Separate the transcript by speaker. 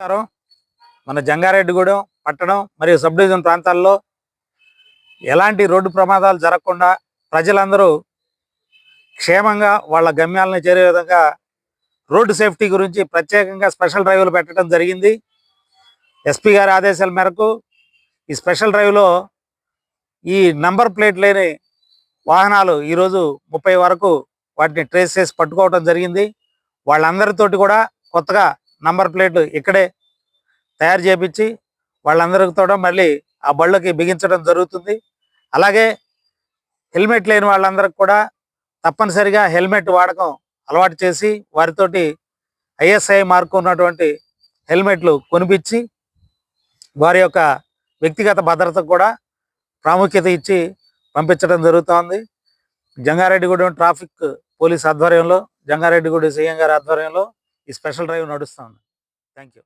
Speaker 1: నమస్కారం మన జంగారెడ్డిగూడెం పట్టణం మరియు సబ్ డివిజన్ ప్రాంతాల్లో ఎలాంటి రోడ్డు ప్రమాదాలు జరగకుండా ప్రజలందరూ క్షేమంగా వాళ్ళ గమ్యాలను చేరే విధంగా రోడ్డు సేఫ్టీ గురించి ప్రత్యేకంగా స్పెషల్ డ్రైవ్లు పెట్టడం జరిగింది. ఎస్పీ గారి ఆదేశాల మేరకు ఈ స్పెషల్ డ్రైవ్లో ఈ నంబర్ ప్లేట్ లేని వాహనాలు ఈరోజు ముప్పై వరకు వాటిని ట్రేస్ చేసి పట్టుకోవడం జరిగింది. వాళ్ళందరితోటి కూడా కొత్తగా నంబర్ ప్లేట్లు ఇక్కడే తయారు చేపించి వాళ్ళందరితో మళ్ళీ ఆ బళ్ళకి బిగించడం జరుగుతుంది. అలాగే హెల్మెట్ లేని వాళ్ళందరికి కూడా తప్పనిసరిగా హెల్మెట్ వాడకం అలవాటు చేసి వారితోటి ఐఎస్ఐ మార్కు ఉన్నటువంటి హెల్మెట్లు కొనిపించి వారి యొక్క వ్యక్తిగత భద్రతకు కూడా ప్రాముఖ్యత ఇచ్చి పంపించడం జరుగుతోంది. జంగారెడ్డిగూడెం ట్రాఫిక్ పోలీస్ ఆధ్వర్యంలో జంగారెడ్డిగూడెం సీఎం గారి ఆధ్వర్యంలో ఈ స్పెషల్ డ్రైవ్ నడుస్తుంది థ్యాంక్ యూ